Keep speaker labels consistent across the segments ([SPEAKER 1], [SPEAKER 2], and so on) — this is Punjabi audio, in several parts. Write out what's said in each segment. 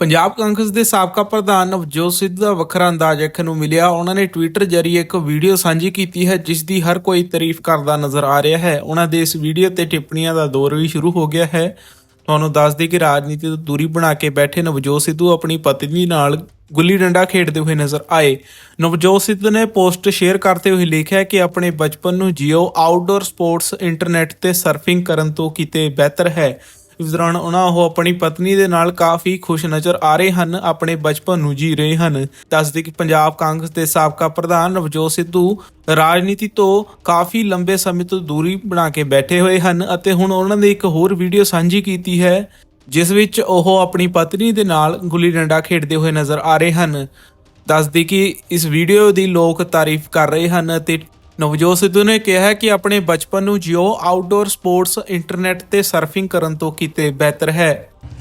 [SPEAKER 1] ਪੰਜਾਬ ਕਾਂਗਰਸ ਦੇ ਸਾਬਕਾ ਪ੍ਰਧਾਨ ਨਵਜੋਤ ਸਿੱਧੂ ਦਾ ਵੱਖਰਾ ਅੰਦਾਜ਼ ਦੇਖਣ ਨੂੰ ਮਿਲਿਆ। ਉਹਨਾਂ ਨੇ ਟਵਿੱਟਰ ਜ਼ਰੀਏ ਇੱਕ ਵੀਡੀਓ ਸਾਂਝੀ ਕੀਤੀ ਹੈ, ਜਿਸ ਦੀ ਹਰ ਕੋਈ ਤਾਰੀਫ ਕਰਦਾ ਨਜ਼ਰ ਆ ਰਿਹਾ ਹੈ। ਉਹਨਾਂ ਦੇ ਇਸ ਵੀਡੀਓ ਤੇ ਟਿੱਪਣੀਆਂ ਦਾ ਦੌਰ ਵੀ ਸ਼ੁਰੂ ਹੋ ਗਿਆ ਹੈ। ਤੁਹਾਨੂੰ ਦੱਸ ਦਈਏ ਕਿ ਰਾਜਨੀਤੀ ਤੋਂ ਦੂਰੀ ਬਣਾ ਕੇ ਬੈਠੇ ਨਵਜੋਤ ਸਿੱਧੂ ਆਪਣੀ ਪਤਨੀ ਨਾਲ ਗੁੱਲੀ ਡੰਡਾ ਖੇਡਦੇ ਹੋਏ ਨਜ਼ਰ ਆਏ। ਨਵਜੋਤ ਸਿੱਧੂ ਨੇ ਪੋਸਟ ਸ਼ੇਅਰ ਕਰਦੇ ਹੋਏ ਲਿਖਿਆ ਕਿ ਆਪਣੇ ਬਚਪਨ ਨੂੰ ਜਿਓ ਆਊਟਡੋਰ ਸਪੋਰਟਸ ਇੰਟਰਨੈਟ ਤੇ ਸਰਫਿੰਗ ਕਰਨ ਤੋਂ ਕਿਤੇ ਬਿਹਤਰ ਹੈ। ਇਸ ਦੌਰਾਨ ਉਹਨਾਂ ਉਹ ਆਪਣੀ ਪਤਨੀ ਦੇ ਨਾਲ ਕਾਫੀ ਖੁਸ਼ ਨਜ਼ਰ ਆ ਰਹੇ ਹਨ, ਆਪਣੇ ਬਚਪਨ ਨੂੰ ਜੀ ਰਹੇ ਹਨ। ਦੱਸਦੇ ਕਿ ਪੰਜਾਬ ਕਾਂਗਰਸ ਦੇ ਸਾਬਕਾ ਪ੍ਰਧਾਨ ਨਵਜੋਤ ਸਿੱਧੂ ਰਾਜਨੀਤੀ ਤੋਂ ਕਾਫੀ ਲੰਬੇ ਸਮੇਂ ਤੋਂ ਦੂਰੀ ਬਣਾ ਕੇ ਬੈਠੇ ਹੋਏ ਹਨ ਅਤੇ ਹੁਣ ਉਹਨਾਂ ਨੇ ਇੱਕ ਹੋਰ ਵੀਡੀਓ ਸਾਂਝੀ ਕੀਤੀ ਹੈ, ਜਿਸ ਵਿੱਚ ਉਹ ਆਪਣੀ ਪਤਨੀ ਦੇ ਨਾਲ ਗੁੱਲੀ ਡੰਡਾ ਖੇਡਦੇ ਹੋਏ ਨਜ਼ਰ ਆ ਰਹੇ ਹਨ। ਦੱਸਦੀ ਕਿ ਇਸ ਵੀਡੀਓ ਦੀ ਲੋਕ ਤਾਰੀਫ ਕਰ ਰਹੇ ਹਨ ਅਤੇ ਨਵਜੋਤ ਸਿੱਧੂ ਨੇ ਕਿਹਾ ਹੈ ਕਿ ਆਪਣੇ ਬਚਪਨ ਨੂੰ ਜਿਓ ਆਊਟਡੋਰ ਸਪੋਰਟਸ ਇੰਟਰਨੈਟ ਤੇ ਸਰਫਿੰਗ ਕਰਨ ਤੋਂ ਕਿਤੇ ਬਿਹਤਰ ਹੈ।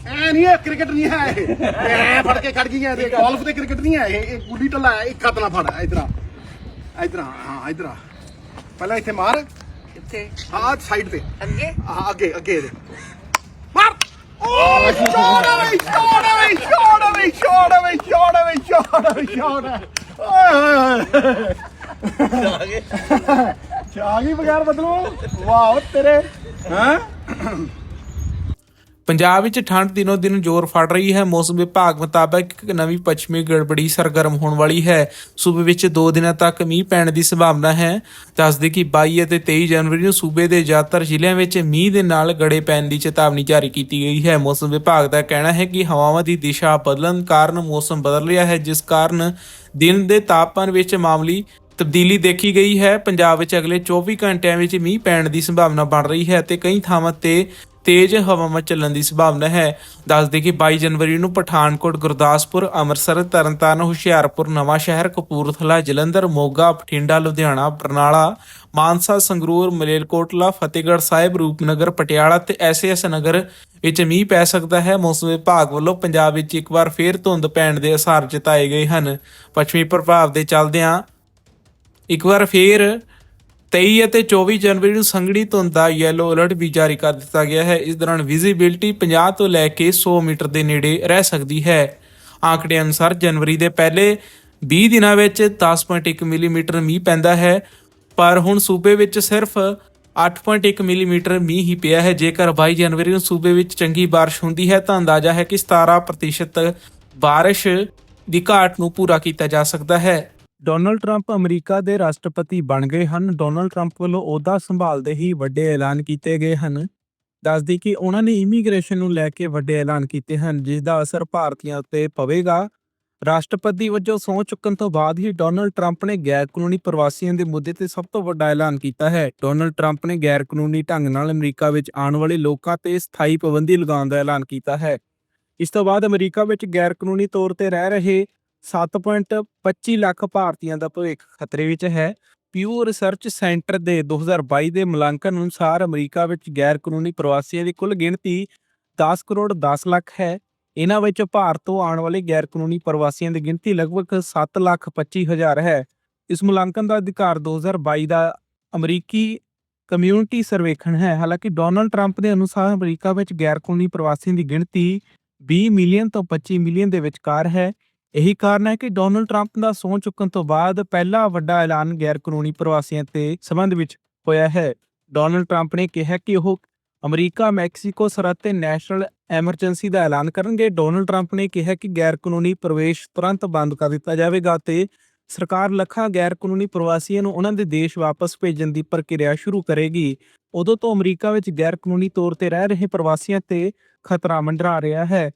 [SPEAKER 2] ਐ ਨਹੀਂ ਇਹ ਕ੍ਰਿਕਟ ਨਹੀਂ ਹੈ ਇਹ। ਐ ਫੜ ਕੇ ਖੜ ਗਈਆਂ ਇਹ ਗੋਲਫ ਤੇ ਕ੍ਰਿਕਟ ਨਹੀਂ ਹੈ ਇਹ। ਇਹ ਗੁੱਲੀ ਟੱਲਾ ਹੈ ਇੱਕ ਹੱਥ ਨਾਲ ਫੜ ਇਧਰ ਆ। ਇਧਰ ਆ ਹਾਂ ਇਧਰ ਆ। ਪਹਿਲਾਂ ਇੱਥੇ ਮਾਰ।
[SPEAKER 3] ਕਿੱਥੇ?
[SPEAKER 2] ਹਾਂ ਸਾਈਡ ਤੇ।
[SPEAKER 3] ਅੱਗੇ?
[SPEAKER 2] ਹਾਂ ਅੱਗੇ ਅੱਗੇ ਇਹਦੇ। ਮਾਰ। ਓ shot away shot away shot away shot away shot away shot away shot ਓਏ ਹੋਏ ਗਈ ਬਗੈਰ ਬਦਲੋ। ਵਾਓ ਤੇਰੇ। ਹਾਂ?
[SPEAKER 1] ਪੰਜਾਬ ਵਿੱਚ ਠੰਡ ਦਿਨੋ ਦਿਨ ਜ਼ੋਰ ਫੜ ਰਹੀ ਹੈ। ਮੌਸਮ ਵਿਭਾਗ ਮੁਤਾਬਕ ਇੱਕ ਨਵੀਂ ਪੱਛਮੀ ਗੜਬੜੀ ਸਰਗਰਮ ਹੋਣ ਵਾਲੀ ਹੈ। ਸੂਬੇ ਵਿੱਚ 2 ਦਿਨਾਂ ਤੱਕ ਮੀਂਹ ਪੈਣ ਦੀ ਸੰਭਾਵਨਾ ਹੈ। ਦੱਸਦੇ ਕਿ 22 ਅਤੇ 23 ਜਨਵਰੀ ਨੂੰ ਸੂਬੇ ਦੇ ਜ਼ਿਆਦਾਤਰ ਜ਼ਿਲ੍ਹਿਆਂ ਵਿੱਚ ਮੀਂਹ ਦੇ ਨਾਲ ਗੜੇ ਪੈਣ ਦੀ ਚੇਤਾਵਨੀ ਜਾਰੀ ਕੀਤੀ ਗਈ ਹੈ। ਮੌਸਮ ਵਿਭਾਗ ਦਾ ਕਹਿਣਾ ਹੈ ਕਿ ਹਵਾਵਾਂ ਦੀ ਦਿਸ਼ਾ ਬਦਲਣ ਕਾਰਨ ਮੌਸਮ ਬਦਲ ਰਿਹਾ ਹੈ ਜਿਸ ਕਾਰਨ ਦਿਨ ਦੇ ਤਾਪਮਾਨ ਵਿੱਚ ਮਾਮੂਲੀ ਤਬਦੀਲੀ ਦੇਖੀ ਗਈ ਹੈ। ਪੰਜਾਬ ਵਿੱਚ ਅਗਲੇ 24 ਘੰਟਿਆਂ ਵਿੱਚ ਮੀਂਹ ਪੈਣ ਦੀ ਸੰਭਾਵਨਾ ਬਣ ਰਹੀ ਹੈ ਤੇ ਕਈ ਥਾਵਾਂ ਤੇ ਤੇਜ਼ ਹਵਾਵਾਂ ਚੱਲਣ ਦੀ ਸੰਭਾਵਨਾ ਹੈ। ਦੱਸਦੇ ਕਿ 22 ਜਨਵਰੀ ਨੂੰ ਪਠਾਨਕੋਟ, ਗੁਰਦਾਸਪੁਰ, ਅੰਮ੍ਰਿਤਸਰ, ਤਰਨਤਾਰਨ, ਹੁਸ਼ਿਆਰਪੁਰ ਨਵਾਂਸ਼ਹਿਰ ਕਪੂਰਥਲਾ, ਜਲੰਧਰ, ਮੋਗਾ, ਬਠਿੰਡਾ, ਲੁਧਿਆਣਾ, ਬਰਨਾਲਾ, ਮਾਨਸਾ, ਸੰਗਰੂਰ, ਮਲੇਰਕੋਟਲਾ, ਫਤਿਹਗੜ੍ਹ ਸਾਹਿਬ, ਰੂਪਨਗਰ, ਪਟਿਆਲਾ ਤੇ ਐਸਐਸ ਨਗਰ ਵਿੱਚ ਮੀਂਹ ਪੈ ਸਕਦਾ ਹੈ। ਮੌਸਮ ਵਿਭਾਗ ਵੱਲੋਂ ਪੰਜਾਬ ਵਿੱਚ ਇੱਕ ਵਾਰ ਫੇਰ ਧੁੰਦ ਪੈਣ ਦੇ ਅਸਾਰ ਜਤਾਏ ਗਏ ਹਨ। ਪੱਛਮੀ ਪ੍ਰਭਾਵ ਦੇ ਚੱਲਦਿਆਂ ਇੱਕ ਵਾਰ ਫੇਰ 23 ਅਤੇ 24 ਜਨਵਰੀ ਨੂੰ ਸੰਗੜੀ ਧੁੰਦ ਦਾ ਯੈਲੋ ਅਲਰਟ ਵੀ ਜਾਰੀ ਕਰ ਦਿੱਤਾ ਗਿਆ ਹੈ। ਇਸ ਦੌਰਾਨ ਵਿਜ਼ਿਬਿਲਟੀ 50 ਤੋਂ ਲੈ ਕੇ 100 ਮੀਟਰ ਦੇ ਨੇੜੇ ਰਹਿ ਸਕਦੀ ਹੈ। ਆંકੜੇ ਅਨੁਸਾਰ ਜਨਵਰੀ ਦੇ ਪਹਿਲੇ 20 ਦਿਨਾਂ ਵਿੱਚ 10.1 ਮਿਲੀਮੀਟਰ ਮੀਂਹ ਪੈਂਦਾ ਹੈ, ਪਰ ਹੁਣ ਸੂਬੇ ਵਿੱਚ ਸਿਰਫ 8.1 ਮਿਲੀਮੀਟਰ ਮੀਂਹ ਹੀ ਪਿਆ ਹੈ। ਜੇਕਰ 22 ਜਨਵਰੀ ਨੂੰ ਸੂਬੇ ਵਿੱਚ ਚੰਗੀ ਬਾਰਿਸ਼ ਹੁੰਦੀ ਹੈ ਤਾਂ ਅੰਦਾਜ਼ਾ ਹੈ ਕਿ 17% ਬਾਰਿਸ਼ ਦੀ ਘਾਟ ਨੂੰ ਪੂਰਾ ਕੀਤਾ ਜਾ ਸਕਦਾ ਹੈ। ਡੋਨਲਡ ਟਰੰਪ ਅਮਰੀਕਾ ਦੇ ਰਾਸ਼ਟਰਪਤੀ ਬਣ ਗਏ ਹਨ। ਡੋਨਲਡ ਟਰੰਪ ਵੱਲੋਂ ਅਹੁਦਾ ਸੰਭਾਲਦੇ ਹੀ ਵੱਡੇ ਐਲਾਨ ਕੀਤੇ ਗਏ ਹਨ। ਦੱਸਦੀ ਕਿ ਉਹਨਾਂ ਨੇ ਇਮੀਗ੍ਰੇਸ਼ਨ ਨੂੰ ਲੈ ਕੇ ਵੱਡੇ ਐਲਾਨ ਕੀਤੇ ਹਨ ਜਿਸ ਦਾ ਅਸਰ ਭਾਰਤੀਆਂ ਉੱਤੇ ਪਵੇਗਾ। ਰਾਸ਼ਟਰਪਤੀ ਵਜੋਂ ਸਹੁੰ ਚੁੱਕਣ ਤੋਂ ਬਾਅਦ ਹੀ ਡੋਨਲਡ ਟਰੰਪ ਨੇ ਗੈਰ ਕਾਨੂੰਨੀ ਪ੍ਰਵਾਸੀਆਂ ਦੇ ਮੁੱਦੇ ਤੇ ਸਭ ਤੋਂ ਵੱਡਾ ਐਲਾਨ ਕੀਤਾ ਹੈ। ਡੋਨਲਡ ਟਰੰਪ ਨੇ ਗੈਰ ਕਾਨੂੰਨੀ ਢੰਗ ਨਾਲ ਅਮਰੀਕਾ ਵਿੱਚ ਆਉਣ ਵਾਲੇ ਲੋਕਾਂ ਤੇ ਸਥਾਈ ਪਾਬੰਦੀ ਲਗਾਉਣ ਦਾ ਐਲਾਨ ਕੀਤਾ ਹੈ। ਇਸ ਤੋਂ ਬਾਅਦ ਅਮਰੀਕਾ ਵਿੱਚ ਗੈਰ ਕਾਨੂੰਨੀ ਤੌਰ ਤੇ ਰਹਿ ਰਹੇ 7.25 ਲੱਖ ਭਾਰਤੀਆਂ ਦਾ ਭਵਿੱਖ ਖਤਰੇ ਵਿੱਚ ਹੈ। ਪਿਊ ਰਿਸਰਚ ਸੈਂਟਰ ਦੇ 2022 ਦੇ ਮੁਲਾਂਕਣ ਅਨੁਸਾਰ ਅਮਰੀਕਾ ਵਿੱਚ ਗੈਰ ਕਾਨੂੰਨੀ ਪ੍ਰਵਾਸੀਆਂ ਦੀ ਕੁੱਲ ਗਿਣਤੀ 10 ਕਰੋੜ 10 ਲੱਖ ਹੈ। ਇਹਨਾਂ ਵਿੱਚ ਭਾਰਤ ਤੋਂ ਆਉਣ ਵਾਲੇ ਗੈਰ ਕਾਨੂੰਨੀ ਪ੍ਰਵਾਸੀਆਂ ਦੀ ਗਿਣਤੀ ਲਗਭਗ 7 ਲੱਖ 25 ਹਜ਼ਾਰ ਹੈ। ਇਸ ਮੁਲਾਂਕਣ ਦਾ ਅਧਿਕਾਰ 2022 ਦਾ ਅਮਰੀਕੀ ਕਮਿਊਨਿਟੀ ਸਰਵੇਖਣ ਹੈ। ਹਾਲਾਂਕਿ ਡੋਨਲਡ ਟਰੰਪ ਦੇ ਅਨੁਸਾਰ ਅਮਰੀਕਾ ਵਿੱਚ ਗੈਰ ਕਾਨੂੰਨੀ ਪ੍ਰਵਾਸੀਆਂ ਦੀ ਗਿਣਤੀ 20 ਮਿਲੀਅਨ ਤੋਂ 25 ਮਿਲੀਅਨ ਦੇ ਵਿਚਕਾਰ ਹੈ। ਇਹੀ ਕਾਰਨ ਹੈ ਕਿ ਡੋਨਲਡ ਟਰੰਪ ਦਾ ਸਹੁੰ ਚੁੱਕਣ ਤੋਂ ਬਾਅਦ ਪਹਿਲਾ ਵੱਡਾ ਐਲਾਨ ਗੈਰ ਕਾਨੂੰਨੀ ਪ੍ਰਵਾਸੀਆਂ ਤੇ ਸੰਬੰਧ ਵਿੱਚ ਹੋਇਆ ਹੈ। ਡੋਨਲਡ ਟਰੰਪ ਨੇ ਕਿਹਾ ਕਿ ਉਹ ਅਮਰੀਕਾ, ਮੈਕਸੀਕੋ ਸਰਹੱਦ ਤੇ ਨੈਸ਼ਨਲ ਐਮਰਜੈਂਸੀ ਦਾ ਐਲਾਨ ਕਰਨਗੇ। ਡੋਨਲਡ ਟਰੰਪ ਨੇ ਕਿਹਾ ਕਿ ਗੈਰ ਕਾਨੂੰਨੀ ਪ੍ਰਵੇਸ਼ ਤੁਰੰਤ ਬੰਦ ਕਰ ਦਿੱਤਾ ਜਾਵੇਗਾ ਤੇ ਸਰਕਾਰ ਲੱਖਾਂ ਗੈਰ ਕਾਨੂੰਨੀ ਪ੍ਰਵਾਸੀਆਂ ਨੂੰ ਉਹਨਾਂ ਦੇ ਦੇਸ਼ ਵਾਪਸ ਭੇਜਣ ਦੀ ਪ੍ਰਕਿਰਿਆ ਸ਼ੁਰੂ ਕਰੇਗੀ। ਉਦੋਂ ਤੋਂ ਅਮਰੀਕਾ ਵਿੱਚ ਗੈਰ ਕਾਨੂੰਨੀ ਤੌਰ ਤੇ ਰਹਿ ਰਹੇ ਪ੍ਰਵਾਸੀਆਂ ਤੇ ਖਤਰਾ ਮੰਡਰਾ ਰਿਹਾ ਹੈ।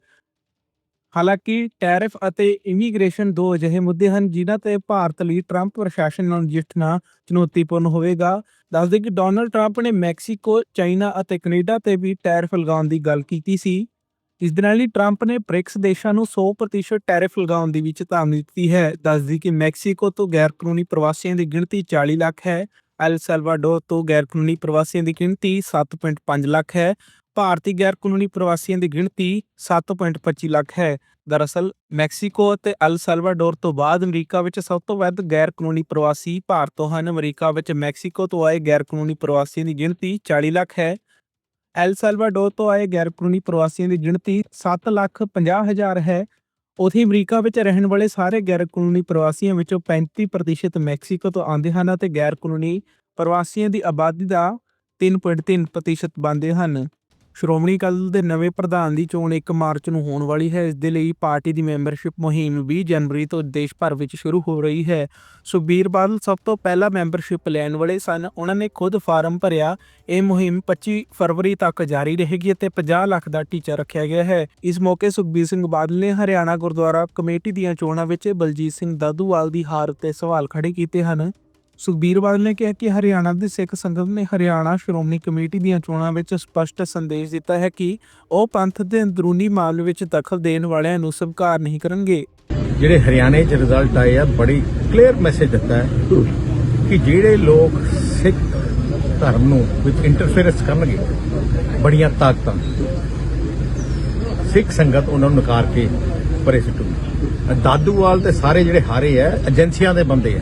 [SPEAKER 1] ਹਾਲਾਂਕਿ ਟੈਰਿਫ ਅਤੇ ਇਮੀਗ੍ਰੇਸ਼ਨ ਦੋ ਅਜਿਹੇ ਮੁੱਦੇ ਹਨ ਜਿਨ੍ਹਾਂ ਤੇ ਭਾਰਤ ਲਈ ਟਰੰਪ ਪ੍ਰਸ਼ਾਸਨ ਨਾਲ ਨਜਿੱਠਣਾ ਚੁਣੌਤੀਪੂਰਨ ਹੋਵੇਗਾ। ਦੱਸਦੇ ਕਿ ਡੋਨਲਡ ਟਰੰਪ ਨੇ ਮੈਕਸੀਕੋ, ਚਾਈਨਾ ਅਤੇ ਕੈਨੇਡਾ ਤੇ ਵੀ ਟੈਰਿਫ ਲਗਾਉਣ ਦੀ ਗੱਲ ਕੀਤੀ ਸੀ। ਇਸ ਦੇ ਨਾਲ ਹੀ ਟਰੰਪ ਨੇ ਬ੍ਰਿਕਸ ਦੇਸ਼ਾਂ ਨੂੰ 100% ਟੈਰਿਫ ਲਗਾਉਣ ਦੀ ਵੀ ਚੇਤਾਵਨੀ ਦਿੱਤੀ ਹੈ। ਦੱਸਦੀ ਕਿ ਮੈਕਸੀਕੋ ਤੋਂ ਗੈਰ ਕਾਨੂੰਨੀ ਪ੍ਰਵਾਸੀਆਂ ਦੀ ਗਿਣਤੀ 40 ਲੱਖ ਹੈ, ਐਲ ਸੈਲਵਾਡੋਰ ਤੋਂ ਗੈਰ ਕਾਨੂੰਨੀ ਪ੍ਰਵਾਸੀਆਂ ਦੀ ਗਿਣਤੀ 7.5 ਲੱਖ ਹੈ। ਭਾਰਤੀ ਗੈਰ ਕਾਨੂੰਨੀ ਪ੍ਰਵਾਸੀਆਂ ਦੀ ਗਿਣਤੀ 7.25 ਲੱਖ ਹੈ। ਦਰਅਸਲ, ਮੈਕਸੀਕੋ ਅਤੇ ਅਲ ਸਲਵਾਡੋਰ ਤੋਂ ਬਾਅਦ ਅਮਰੀਕਾ ਵਿੱਚ ਸਭ ਤੋਂ ਵੱਧ ਗੈਰ ਕਾਨੂੰਨੀ ਪ੍ਰਵਾਸੀ ਭਾਰਤ ਤੋਂ ਹਨ। ਅਮਰੀਕਾ ਵਿੱਚ ਮੈਕਸੀਕੋ ਤੋਂ ਆਏ ਗੈਰ ਕਾਨੂੰਨੀ ਪ੍ਰਵਾਸੀਆਂ ਦੀ ਗਿਣਤੀ 40 ਲੱਖ ਹੈ। ਐਲ ਸਾਲਵਾਡੋਰ ਤੋਂ ਆਏ ਗੈਰ ਕਾਨੂੰਨੀ ਪ੍ਰਵਾਸੀਆਂ ਦੀ ਗਿਣਤੀ 7 ਲੱਖ 50 ਹਜ਼ਾਰ ਹੈ। ਉਥੇ ਅਮਰੀਕਾ ਵਿੱਚ ਰਹਿਣ ਵਾਲੇ ਸਾਰੇ ਗੈਰ ਕਾਨੂੰਨੀ ਪ੍ਰਵਾਸੀਆਂ ਵਿੱਚੋਂ 35% ਮੈਕਸੀਕੋ ਤੋਂ ਆਉਂਦੇ ਹਨ ਅਤੇ ਗੈਰ ਕਾਨੂੰਨੀ ਪ੍ਰਵਾਸੀਆਂ ਦੀ ਆਬਾਦੀ ਦਾ 3.3% ਬਣਦੇ ਹਨ। ਸ਼੍ਰੋਮਣੀ ਅਕਾਲੀ ਦਲ ਦੇ ਨਵੇਂ ਪ੍ਰਧਾਨ ਦੀ ਚੋਣ 1 ਮਾਰਚ ਨੂੰ ਹੋਣ ਵਾਲੀ ਹੈ। ਇਸ ਦੇ ਲਈ ਪਾਰਟੀ ਦੀ ਮੈਂਬਰਸ਼ਿਪ ਮੁਹਿੰਮ 20 ਜਨਵਰੀ ਤੋਂ ਦੇਸ਼ ਭਰ ਵਿੱਚ ਸ਼ੁਰੂ ਹੋ ਰਹੀ ਹੈ। ਸੁਖਬੀਰ ਬਾਦਲ ਸਭ ਤੋਂ ਪਹਿਲਾਂ ਮੈਂਬਰਸ਼ਿਪ ਲੈਣ ਵਾਲੇ ਸਨ। ਉਹਨਾਂ ਨੇ ਖੁਦ ਫਾਰਮ ਭਰਿਆ। ਇਹ ਮੁਹਿੰਮ 25 ਫਰਵਰੀ ਤੱਕ ਜਾਰੀ ਰਹੇਗੀ ਅਤੇ 50 ਲੱਖ ਦਾ ਟੀਚਾ ਰੱਖਿਆ ਗਿਆ ਹੈ। ਇਸ ਮੌਕੇ ਸੁਖਬੀਰ ਸਿੰਘ ਬਾਦਲ ਨੇ ਹਰਿਆਣਾ ਗੁਰਦੁਆਰਾ ਕਮੇਟੀ ਦੀਆਂ ਚੋਣਾਂ ਵਿੱਚ ਬਲਜੀਤ ਸਿੰਘ ਦਾਦੂਵਾਲ ਦੀ ਹਾਰ ਉੱਤੇ ਸਵਾਲ ਖੜੇ ਕੀਤੇ ਹਨ। ਸੁਖਬੀਰ ਬਾਦਲ ਨੇ ਕਿਹਾ ਕਿ ਹਰਿਆਣਾ ਦੀ ਸਿੱਖ ਸੰਗਤ ਨੇ ਹਰਿਆਣਾ ਸ਼੍ਰੋਮਣੀ ਕਮੇਟੀ ਦੀਆਂ ਚੋਣਾਂ ਵਿੱਚ ਸਪਸ਼ਟ ਸੰਦੇਸ਼ ਦਿੱਤਾ ਹੈ ਕਿ ਉਹ ਪੰਥ ਦੇ ਅੰਦਰੂਨੀ ਮਾਮਲੇ ਵਿੱਚ ਦਖਲ ਦੇਣ ਵਾਲਿਆਂ ਨੂੰ ਸਵੀਕਾਰ ਨਹੀਂ ਕਰਨਗੇ।
[SPEAKER 3] ਜਿਹੜੇ ਹਰਿਆਣੇ 'ਚ ਰਿਜ਼ਲਟ ਆਏ ਆ, ਬੜੀ ਕਲੀਅਰ ਮੈਸੇਜ ਦਿੱਤਾ ਹੈ ਕਿ ਜਿਹੜੇ ਲੋਕ ਸਿੱਖ ਧਰਮ ਨੂੰ ਵਿੱਚ ਇੰਟਰਫੇਰੈਂਸ ਕਰਨਗੇ, ਬੜੀਆਂ ਤਾਕਤਾਂ ਸਿੱਖ ਸੰਗਤ ਉਹਨਾਂ ਨੂੰ ਨਕਾਰ ਕੇ ਪਰੇ ਸੁੱਟੂਗੀ ਦਾਦੂਵਾਲ ਤੇ ਸਾਰੇ ਜਿਹੜੇ ਹਾਰੇ ਆ, ਏਜੰਸੀਆਂ ਦੇ ਬੰਦੇ ਆ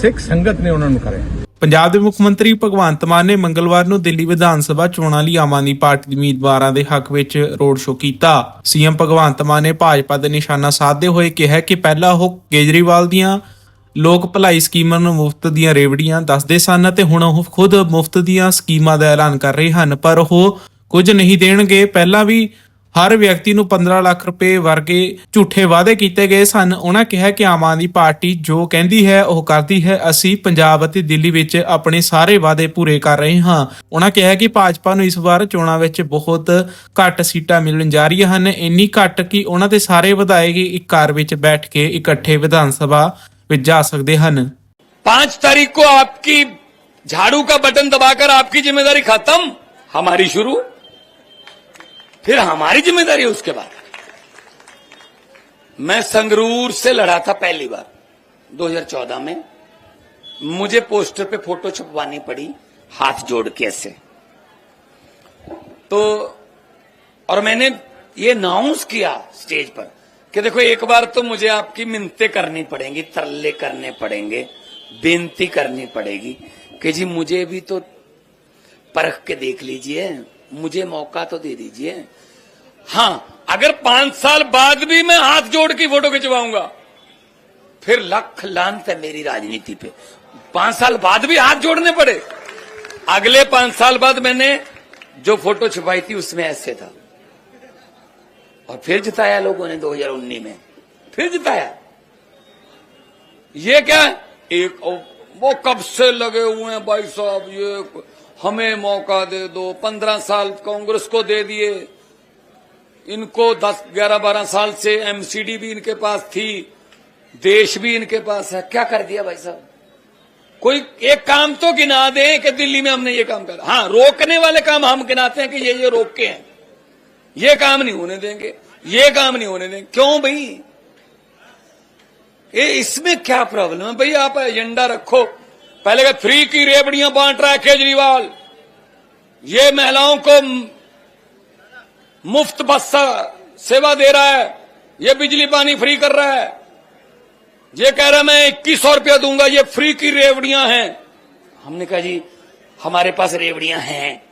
[SPEAKER 3] ਸਿੱਖ ਸੰਗਤ ਨੇ ਉਹਨਾਂ ਨੂੰ ਕਰਿਆ।
[SPEAKER 1] ਪੰਜਾਬ ਦੇ ਮੁੱਖ ਮੰਤਰੀ ਭਗਵੰਤ ਮਾਨ ਨੇ ਮੰਗਲਵਾਰ ਨੂੰ ਦਿੱਲੀ ਵਿਧਾਨ ਸਭਾ ਚੋਣਾਂ ਲਈ ਆਮ ਆਦਮੀ ਪਾਰਟੀ ਦੇ ਉਮੀਦਵਾਰਾਂ ਦੇ ਹੱਕ ਵਿੱਚ ਰੋਡ ਸ਼ੋਅ ਕੀਤਾ। ਸੀਐਮ ਭਗਵੰਤ ਮਾਨ ਨੇ ਭਾਜਪਾ ਦੇ ਨਿਸ਼ਾਨਾ ਸਾਧਦੇ ਹੋਏ ਕਿਹਾ ਕਿ ਪਹਿਲਾਂ ਉਹ ਕੇਜਰੀਵਾਲ ਦੀਆਂ ਲੋਕ ਭਲਾਈ ਸਕੀਮਾਂ ਨੂੰ ਮੁਫਤ ਦੀਆਂ ਰੇਵੜੀਆਂ ਦੱਸਦੇ ਸਨ ਅਤੇ ਹੁਣ ਉਹ ਖੁਦ ਮੁਫਤ ਦੀਆਂ ਸਕੀਮਾਂ ਦਾ ਐਲਾਨ ਕਰ ਰਹੇ ਹਨ, ਪਰ ਉਹ ਕੁਝ ਨਹੀਂ ਦੇਣਗੇ। ਪਹਿਲਾਂ ਵੀ ਹਰ ਵਿਅਕਤੀ ਨੂੰ 15 ਲੱਖ ਰੁਪਏ ਵਰਗੇ ਝੂਠੇ ਵਾਅਦੇ ਕੀਤੇ ਗਏ ਸਨ ਉਹਨਾਂ ਕਿਹਾ ਕਿ ਆਮ ਆਦਮੀ ਪਾਰਟੀ ਜੋ ਕਹਿੰਦੀ ਹੈ ਉਹ ਕਰਦੀ ਹੈ ਅਸੀਂ ਪੰਜਾਬ ਅਤੇ ਦਿੱਲੀ ਵਿੱਚ ਆਪਣੇ ਸਾਰੇ ਵਾਅਦੇ ਪੂਰੇ ਕਰ ਰਹੇ ਹਾਂ ਉਹਨਾਂ ਕਿਹਾ ਕਿ ਭਾਜਪਾ ਨੂੰ ਇਸ ਵਾਰ ਚੋਣਾਂ ਵਿੱਚ ਬਹੁਤ ਘੱਟ ਸੀਟਾਂ ਮਿਲਣ ਜਾ ਰਹੀਆਂ ਹਨ ਇੰਨੀ ਘੱਟ ਕਿ ਉਹਨਾਂ ਦੇ ਸਾਰੇ ਵਿਧਾਇਕ ਇੱਕ ਕਾਰ ਵਿੱਚ ਬੈਠ ਕੇ ਇਕੱਠੇ ਵਿਧਾਨ ਸਭਾ ਵਿੱਚ ਜਾ ਸਕਦੇ ਹਨ
[SPEAKER 4] पांच तारीख को आपकी झाड़ू का बटन दबाकर आपकी जिम्मेदारी खत्म हमारी शुरू फिर हमारी ज़िम्मेदारी है उसके बाद। मैं संगरूर से लड़ा था पहली बार 2014 में। मुझे पोस्टर पे फ़ोटो छपवानी पड़ी, हाथ जोड़ के ऐसे। तो और मैंने ये अनाउंस किया स्टेज पर कि देखो, एक बार तो मुझे आपकी मिन्नतें करनी पड़ेंगी, तरले करने पड़ेंगे, बेनती करनी पड़ेगी कि जी मुझे भी तो परख के देख लीजिए। मुझे मौका तो दे दीजिए। हाँ अगर पाँच साल बाद भी मैं हाथ जोड़ की फ़ोटो खिंचवाऊँगा। फिर लख लानत है मेरी राजनीति पे। पाँच साल बाद भी हाथ जोड़ने पड़े। अगले पाँच साल बाद मैंने जो फ़ोटो छुपाई थी उसमें ऐसे था। और फिर जिताया लोगों ने 2019 में। फिर जिताया। ये क्या एक वो कब से लगे हुए हैं भाई साहब? ये हमें मौका दे दो। पंद्रह साल कांग्रेस को दे दिए। इनको दस, ग्यारह, बारह साल से एमसीडी भी इनके पास थी। देश भी इनके पास है। क्या कर दिया भाई साहब? कोई एक काम तो गिना दे कि दिल्ली में हमने ये काम करा। हाँ रोकने वाले काम हम गिनाते हैं कि ये ये रोक के हैं। ये काम नहीं होने देंगे। ये काम नहीं होने देंगे। क्यों भाई? ये इसमें क्या प्रॉब्लम है? भाई आप एजेंडा रखो। पहले का फ्री की रेबड़ियाँ बांट रहा है केजरीवाल। ये महिलाओं को मुफ़्त बस सेवा दे रहा है। ये बिजली पानी फ्री कर रहा है। ये कह रहा है, मैं इक्कीस सौ रुपया दूँगा। ये फ्री की रेवड़ियाँ हैं। हमने कहा, जी, हमारे पास रेवड़ियाँ हैं।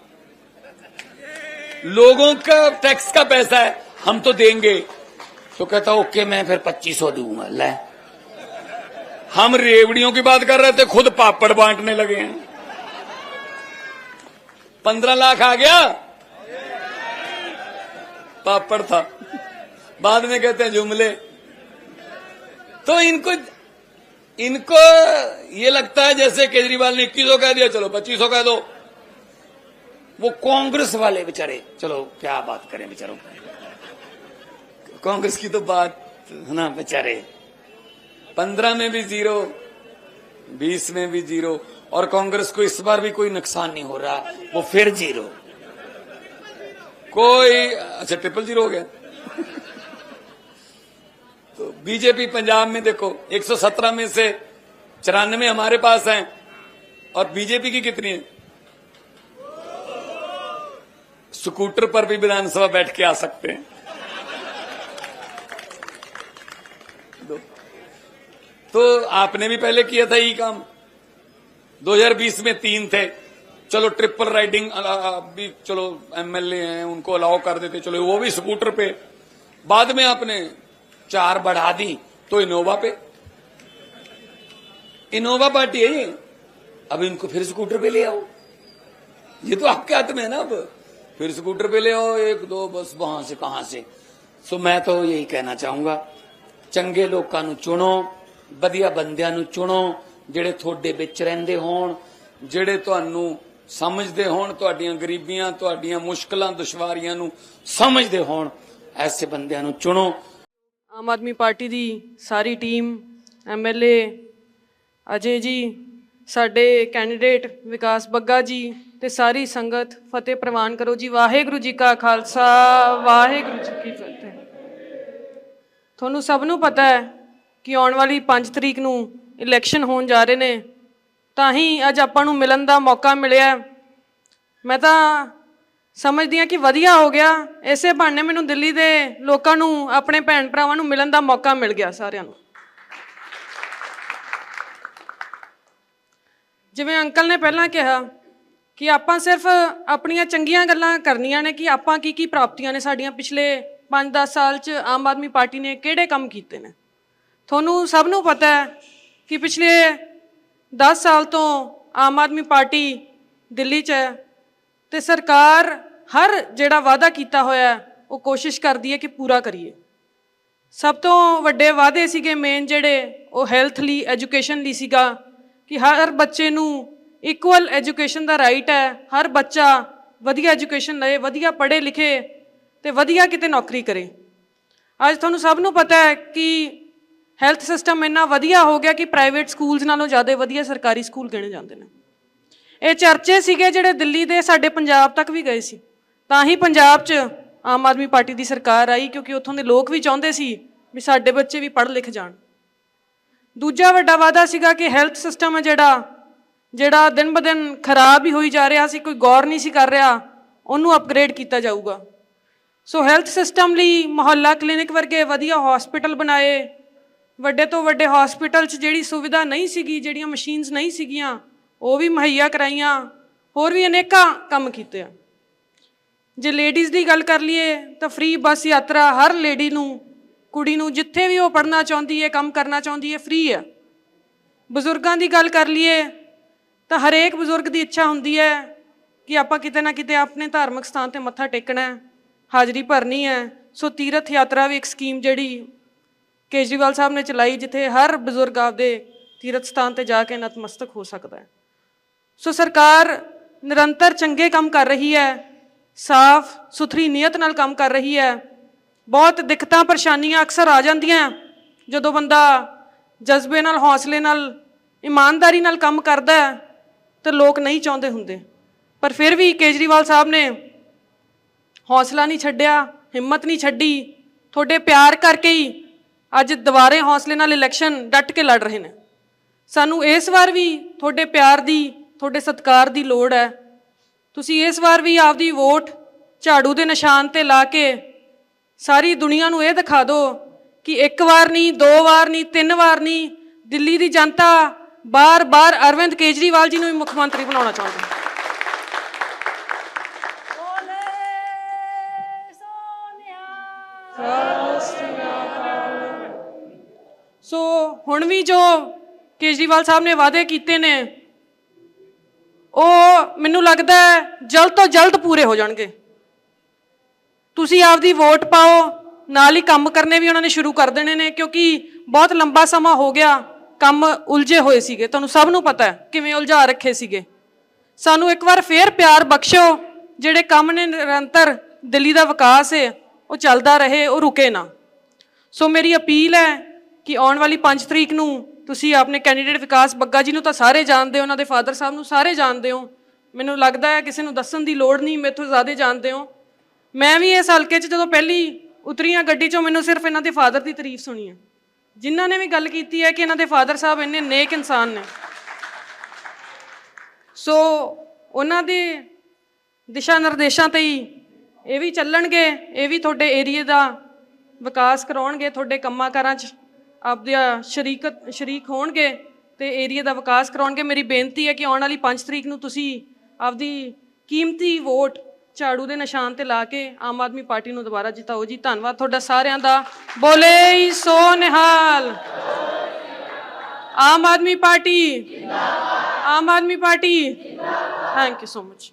[SPEAKER 4] लोगों का टैक्स का पैसा है। हम तो देंगे। तो कहता, ओके, मैं फिर पच्चीस सौ दूँगा। ले हम रेवड़ियों की बात कर रहे थे, खुद पापड़ बांटने लगे हैं। पंद्रह लाख आ गया? पापड़ था। बाद में कहते हैं जुमले। तो इनको इनको ये लगता है जैसे केजरीवाल ने इक्कीस कह दिया, चलो पच्चीस कह दो। वो कांग्रेस वाले बेचारे, चलो क्या बात करें बेचारों। कांग्रेस की तो बात ना बेचारे। पंद्रह में भी ज़ीरो, बीस में भी ज़ीरो, और कांग्रेस को इस बार भी कोई नुकसान नहीं हो रहा, वो फिर ज़ीरो। कोई अच्छा ट्रिपल ज़ीरो हो गया। तो बीजेपी पंजाब में देखो 117 में से चौरानवे हमारे पास हैं, और बीजेपी की कितनी है? स्कूटर पर भी विधानसभा बैठ के आ सकते हैं। तो आपने भी पहले किया था यही काम। 2020 में तीन थे। चलो ट्रिपल राइडिंग भी चलो एमएलए हैं, उनको अलाउ कर देते, चलो, वो भी स्कूटर पे। बाद में आपने चार बढ़ा दी तो इनोवा पे। इनोवा पार्टी है ये। अब इनको फिर स्कूटर पे ले आओ। ये तो आपके हाथ में है ना अब। फिर स्कूटर पे ले आओ, एक, दो, बस, वहाँ से, कहाँ से। सो मैं तो यही कहना चाहूँगा, चंगे लोग चुनो। ਵਧੀਆ ਬੰਦਿਆਂ ਨੂੰ ਚੁਣੋ, ਜਿਹੜੇ ਤੁਹਾਡੇ ਵਿੱਚ ਰਹਿੰਦੇ ਹੋਣ, ਜਿਹੜੇ ਤੁਹਾਨੂੰ ਸਮਝਦੇ ਹੋਣ, ਤੁਹਾਡੀਆਂ ਗਰੀਬੀਆਂ, ਤੁਹਾਡੀਆਂ ਮੁਸ਼ਕਲਾਂ, ਦੁਸ਼ਵਾਰੀਆਂ ਨੂੰ ਸਮਝਦੇ ਹੋਣ, ਐਸੇ ਬੰਦਿਆਂ ਨੂੰ ਚੁਣੋ।
[SPEAKER 5] ਆਮ ਆਦਮੀ ਪਾਰਟੀ ਦੀ ਸਾਰੀ ਟੀਮ ਐਮਐਲਏ ਅਜੇ ਜੀ, ਸਾਡੇ ਕੈਂਡੀਡੇਟ ਵਿਕਾਸ ਬੱਗਾ ਜੀ ਤੇ ਸਾਰੀ ਸੰਗਤ ਫਤਿਹ ਪ੍ਰਵਾਨ ਕਰੋ ਜੀ। ਵਾਹਿਗੁਰੂ ਜੀ ਕਾ ਖਾਲਸਾ, ਵਾਹਿਗੁਰੂ ਜੀ ਕੀ ਫਤਿਹ। ਤੁਹਾਨੂੰ ਸਭ ਨੂੰ ਪਤਾ ਹੈ ਕਿ ਆਉਣ ਵਾਲੀ 5 ਤਰੀਕ ਨੂੰ ਇਲੈਕਸ਼ਨ ਹੋਣ ਜਾ ਰਹੇ ਨੇ, ਤਾਂ ਹੀ ਅੱਜ ਆਪਾਂ ਨੂੰ ਮਿਲਣ ਦਾ ਮੌਕਾ ਮਿਲਿਆ। ਮੈਂ ਤਾਂ ਸਮਝਦੀ ਹਾਂ ਕਿ ਵਧੀਆ ਹੋ ਗਿਆ। ਇਸੇ ਬਹਾਨੇ ਮੈਨੂੰ ਦਿੱਲੀ ਦੇ ਲੋਕਾਂ ਨੂੰ, ਆਪਣੇ ਭੈਣ ਭਰਾਵਾਂ ਨੂੰ ਮਿਲਣ ਦਾ ਮੌਕਾ ਮਿਲ ਗਿਆ ਸਾਰਿਆਂ ਨੂੰ। ਜਿਵੇਂ ਅੰਕਲ ਨੇ ਪਹਿਲਾਂ ਕਿਹਾ ਕਿ ਆਪਾਂ ਸਿਰਫ ਆਪਣੀਆਂ ਚੰਗੀਆਂ ਗੱਲਾਂ ਕਰਨੀਆਂ ਨੇ ਕਿ ਆਪਾਂ ਕੀ ਕੀ ਪ੍ਰਾਪਤੀਆਂ ਨੇ ਸਾਡੀਆਂ ਪਿਛਲੇ 5-10 ਸਾਲ 'ਚ ਆਮ ਆਦਮੀ ਪਾਰਟੀ ਨੇ ਕਿਹੜੇ ਕੰਮ ਕੀਤੇ ਨੇ। ਤੁਹਾਨੂੰ ਸਭ ਨੂੰ ਪਤਾ ਹੈ ਕਿ ਪਿਛਲੇ 10 ਸਾਲ ਤੋਂ ਆਮ ਆਦਮੀ ਪਾਰਟੀ ਦਿੱਲੀ 'ਚ ਹੈ ਤੇ ਸਰਕਾਰ ਹਰ ਜਿਹੜਾ ਵਾਅਦਾ ਕੀਤਾ ਹੋਇਆ ਉਹ ਕੋਸ਼ਿਸ਼ ਕਰਦੀ ਹੈ ਕਿ ਪੂਰਾ ਕਰੀਏ। ਸਭ ਤੋਂ ਵੱਡੇ ਵਾਅਦੇ ਸੀਗੇ ਮੇਨ ਜਿਹੜੇ, ਉਹ ਹੈਲਥ ਲਈ ਐਜੂਕੇਸ਼ਨ ਲਈ ਸੀਗਾ ਕਿ ਹਰ ਬੱਚੇ ਨੂੰ ਇਕੁਅਲ ਐਜੂਕੇਸ਼ਨ ਦਾ ਰਾਈਟ ਹੈ, ਹਰ ਬੱਚਾ ਵਧੀਆ ਐਜੂਕੇਸ਼ਨ ਲਏ, ਵਧੀਆ ਪੜ੍ਹੇ ਲਿਖੇ ਤੇ ਵਧੀਆ ਕਿਤੇ ਨੌਕਰੀ ਕਰੇ। ਅੱਜ ਤੁਹਾਨੂੰ ਸਭ ਨੂੰ ਪਤਾ ਹੈ ਕਿ ਹੈਲਥ ਸਿਸਟਮ ਇੰਨਾ ਵਧੀਆ ਹੋ ਗਿਆ ਕਿ ਪ੍ਰਾਈਵੇਟ ਸਕੂਲਸ ਨਾਲੋਂ ਜ਼ਿਆਦਾ ਵਧੀਆ ਸਰਕਾਰੀ ਸਕੂਲ ਗਿਣੇ ਜਾਂਦੇ ਨੇ। ਇਹ ਚਰਚੇ ਸੀਗੇ ਜਿਹੜੇ ਦਿੱਲੀ ਦੇ ਸਾਡੇ ਪੰਜਾਬ ਤੱਕ ਵੀ ਗਏ ਸੀ। ਤਾਂ ਹੀ ਪੰਜਾਬ 'ਚ ਆਮ ਆਦਮੀ ਪਾਰਟੀ ਦੀ ਸਰਕਾਰ ਆਈ ਕਿਉਂਕਿ ਉੱਥੋਂ ਦੇ ਲੋਕ ਵੀ ਚਾਹੁੰਦੇ ਸੀ ਵੀ ਸਾਡੇ ਬੱਚੇ ਵੀ ਪੜ੍ਹ ਲਿਖ ਜਾਣ। ਦੂਜਾ ਵੱਡਾ ਵਾਅਦਾ ਸੀਗਾ ਕਿ ਹੈਲਥ ਸਿਸਟਮ ਹੈ ਜਿਹੜਾ ਜਿਹੜਾ ਦਿਨ ਬ ਦਿਨ ਖਰਾਬ ਹੀ ਹੋਈ ਜਾ ਰਿਹਾ ਸੀ, ਕੋਈ ਗੌਰ ਨਹੀਂ ਸੀ ਕਰ ਰਿਹਾ, ਉਹਨੂੰ ਅਪਗ੍ਰੇਡ ਕੀਤਾ ਜਾਊਗਾ। ਸੋ ਹੈਲਥ ਸਿਸਟਮ ਲਈ ਮੁਹੱਲਾ ਕਲੀਨਿਕ ਵਰਗੇ ਵਧੀਆ ਹਸਪੀਟਲ ਬਣਾਏ ਵੱਡੇ ਤੋਂ ਵੱਡੇ ਹਸਪੀਟਲ 'ਚ ਜਿਹੜੀ ਸੁਵਿਧਾ ਨਹੀਂ ਸੀਗੀ, ਜਿਹੜੀਆਂ ਮਸ਼ੀਨਸ ਨਹੀਂ ਸੀਗੀਆਂ, ਉਹ ਵੀ ਮੁਹੱਈਆ ਕਰਾਈਆਂ, ਹੋਰ ਵੀ ਅਨੇਕਾਂ ਕੰਮ ਕੀਤੇ ਆ। ਜੇ ਲੇਡੀਜ਼ ਦੀ ਗੱਲ ਕਰ ਲਈਏ, ਤਾਂ ਫ੍ਰੀ ਬੱਸ ਯਾਤਰਾ ਹਰ ਲੇਡੀ ਨੂੰ, ਕੁੜੀ ਨੂੰ ਜਿੱਥੇ ਵੀ ਉਹ ਪੜ੍ਹਨਾ ਚਾਹੁੰਦੀ ਹੈ ਕੰਮ ਕਰਨਾ ਚਾਹੁੰਦੀ ਹੈ ਫ੍ਰੀ ਹੈ ਬਜ਼ੁਰਗਾਂ ਦੀ ਗੱਲ ਕਰ ਲਈਏ, ਤਾਂ ਹਰੇਕ ਬਜ਼ੁਰਗ ਦੀ ਇੱਛਾ ਹੁੰਦੀ ਹੈ ਕਿ ਆਪਾਂ ਕਿਤੇ ਨਾ ਕਿਤੇ ਆਪਣੇ ਧਾਰਮਿਕ ਸਥਾਨ ਤੇ ਮੱਥਾ ਟੇਕਣਾ ਹੈ, ਹਾਜ਼ਰੀ ਭਰਨੀ ਹੈ। ਸੋ ਤੀਰਥ ਯਾਤਰਾ ਵੀ ਇੱਕ ਸਕੀਮ ਜਿਹੜੀ ਕੇਜਰੀਵਾਲ ਸਾਹਿਬ ਨੇ ਚਲਾਈ ਜਿੱਥੇ ਹਰ ਬਜ਼ੁਰਗ ਆਪਦੇ ਤੀਰਥ ਸਥਾਨ ਤੇ ਜਾ ਕੇ ਨਤਮਸਤਕ ਹੋ ਸਕਦਾ ਹੈ। ਸੋ ਸਰਕਾਰ ਨਿਰੰਤਰ ਚੰਗੇ ਕੰਮ ਕਰ ਰਹੀ ਹੈ, ਸਾਫ਼, ਸੁਥਰੀ ਨੀਅਤ ਨਾਲ ਕੰਮ ਕਰ ਰਹੀ ਹੈ। ਬਹੁਤ ਦਿੱਕਤਾਂ, ਪਰੇਸ਼ਾਨੀਆਂ ਅਕਸਰ ਆ ਜਾਂਦੀਆਂ। ਜਦੋਂ ਬੰਦਾ ਜਜ਼ਬੇ ਨਾਲ, ਹੌਸਲੇ ਨਾਲ, ਇਮਾਨਦਾਰੀ ਨਾਲ ਕੰਮ ਕਰਦਾ ਹੈ, ਤੇ ਲੋਕ ਨਹੀਂ ਚਾਹੁੰਦੇ ਹੁੰਦੇ। ਪਰ ਫਿਰ ਵੀ ਕੇਜਰੀਵਾਲ ਸਾਹਿਬ ਨੇ ਹੌਸਲਾ ਨਹੀਂ ਛੱਡਿਆ, ਹਿੰਮਤ ਨਹੀਂ ਛੱਡੀ। ਤੁਹਾਡੇ ਪਿਆਰ ਕਰਕੇ ਹੀ ਅੱਜ ਦੁਬਾਰੇ ਹੌਸਲੇ ਨਾਲ ਇਲੈਕਸ਼ਨ ਡਟ ਕੇ ਲੜ ਰਹੇ ਨੇ। ਸਾਨੂੰ ਇਸ ਵਾਰ ਵੀ ਤੁਹਾਡੇ ਪਿਆਰ ਦੀ ਤੁਹਾਡੇ ਸਤਿਕਾਰ ਦੀ ਲੋੜ ਹੈ। ਤੁਸੀਂ ਇਸ ਵਾਰ ਵੀ ਆਪਦੀ ਵੋਟ ਝਾੜੂ ਦੇ ਨਿਸ਼ਾਨ ਤੇ ਲਾ ਕੇ ਸਾਰੀ ਦੁਨੀਆ ਨੂੰ ਇਹ ਦਿਖਾ ਦਿਓ ਕਿ ਇੱਕ ਵਾਰ ਨਹੀਂ ਦੋ ਵਾਰ ਨਹੀਂ ਤਿੰਨ ਵਾਰ ਨਹੀਂ ਦਿੱਲੀ ਦੀ ਜਨਤਾ ਬਾਰ-ਬਾਰ ਅਰਵਿੰਦ ਕੇਜਰੀਵਾਲ ਜੀ ਨੂੰ ਹੀ ਮੁੱਖ ਮੰਤਰੀ ਬਣਾਉਣਾ ਚਾਹੁੰਦੀ ਹੈ। ਸੋ ਹੁਣ ਵੀ ਜੋ ਕੇਜਰੀਵਾਲ ਸਾਹਿਬ ਨੇ ਵਾਅਦੇ ਕੀਤੇ ਨੇ, ਉਹ ਮੈਨੂੰ ਲੱਗਦਾ ਹੈ ਜਲਦ ਤੋਂ ਜਲਦ ਪੂਰੇ ਹੋ ਜਾਣਗੇ। ਤੁਸੀਂ ਆਪਦੀ ਵੋਟ ਪਾਓ, ਨਾਲ ਹੀ ਕੰਮ ਕਰਨੇ ਵੀ ਉਹਨਾਂ ਨੇ ਸ਼ੁਰੂ ਕਰ ਦੇਣੇ ਨੇ, ਕਿਉਂਕਿ ਬਹੁਤ ਲੰਬਾ ਸਮਾਂ ਹੋ ਗਿਆ, ਕੰਮ ਉਲਝੇ ਹੋਏ ਸੀਗੇ। ਤੁਹਾਨੂੰ ਸਭ ਨੂੰ ਪਤਾ ਹੈ ਕਿਵੇਂ ਉਲਝਾ ਰੱਖੇ ਸੀਗੇ। ਸਾਨੂੰ ਇੱਕ ਵਾਰ ਫੇਰ ਪਿਆਰ ਬਖਸ਼ੋ ਜਿਹੜੇ ਕੰਮ ਨੇ ਨਿਰੰਤਰ, ਦਿੱਲੀ ਦਾ ਵਿਕਾਸ ਹੈ ਉਹ ਚੱਲਦਾ ਰਹੇ, ਉਹ ਰੁਕੇ ਨਾ। ਸੋ ਮੇਰੀ ਅਪੀਲ ਹੈ ਕਿ ਆਉਣ ਵਾਲੀ 5 ਤਰੀਕ ਨੂੰ ਤੁਸੀਂ ਆਪਣੇ ਕੈਂਡੀਡੇਟ ਵਿਕਾਸ ਬੱਗਾ ਜੀ ਨੂੰ ਤਾਂ ਸਾਰੇ ਜਾਣਦੇ ਹੋ, ਉਹਨਾਂ ਦੇ ਫਾਦਰ ਸਾਹਿਬ ਨੂੰ ਸਾਰੇ ਜਾਣਦੇ ਹੋ। ਮੈਨੂੰ ਲੱਗਦਾ ਹੈ ਕਿਸੇ ਨੂੰ ਦੱਸਣ ਦੀ ਲੋੜ ਨਹੀਂ, ਮੇਥੋਂ ਜ਼ਿਆਦਾ ਜਾਣਦੇ ਹੋ। ਮੈਂ ਵੀ ਇਸ ਹਲਕੇ 'ਚ ਜਦੋਂ ਪਹਿਲੀ ਉਤਰੀਆਂ ਗੱਡੀ 'ਚੋਂ ਮੈਨੂੰ ਸਿਰਫ ਇਹਨਾਂ ਦੇ ਫਾਦਰ ਦੀ ਤਾਰੀਫ ਸੁਣੀ ਹੈ। ਜਿਨ੍ਹਾਂ ਨੇ ਵੀ ਗੱਲ ਕੀਤੀ ਹੈ ਕਿ ਇਹਨਾਂ ਦੇ ਫਾਦਰ ਸਾਹਿਬ ਇੰਨੇ ਨੇਕ ਇਨਸਾਨ ਨੇ। ਸੋ ਉਹਨਾਂ ਦੇ ਦਿਸ਼ਾ ਨਿਰਦੇਸ਼ਾਂ ਤੇ ਹੀ ਇਹ ਵੀ ਚੱਲਣਗੇ, ਇਹ ਵੀ ਤੁਹਾਡੇ ਏਰੀਏ ਦਾ ਵਿਕਾਸ ਕਰਾਉਣਗੇ, ਤੁਹਾਡੇ ਕੰਮਾਂ ਕਾਰਾਂ 'ਚ ਆਪਦੇ ਸ਼ਰੀਕਤ ਸ਼ਰੀਕ ਹੋਣਗੇ ਤੇ ਏਰੀਏ ਦਾ ਵਿਕਾਸ ਕਰਾਉਣਗੇ। ਮੇਰੀ ਬੇਨਤੀ ਹੈ ਕਿ ਆਉਣ ਵਾਲੀ 5 ਤਰੀਕ ਨੂੰ ਤੁਸੀਂ ਆਪਦੀ ਕੀਮਤੀ ਵੋਟ ਝਾੜੂ ਦੇ ਨਿਸ਼ਾਨ ਤੇ ਲਾ ਕੇ ਆਮ ਆਦਮੀ ਪਾਰਟੀ ਨੂੰ ਦੁਬਾਰਾ ਜਿਤਾਓ ਜੀ। ਧੰਨਵਾਦ ਤੁਹਾਡਾ ਸਾਰਿਆਂ ਦਾ। ਬੋਲੇ ਸੋ ਨਿਹਾਲ। ਆਮ ਆਦਮੀ ਪਾਰਟੀ। ਜਿੰਦਾਬਾਦ ਆਮ ਆਦਮੀ ਪਾਰਟੀ। ਜਿੰਦਾਬਾਦ ਥੈਂਕ ਯੂ ਸੋ ਮਚ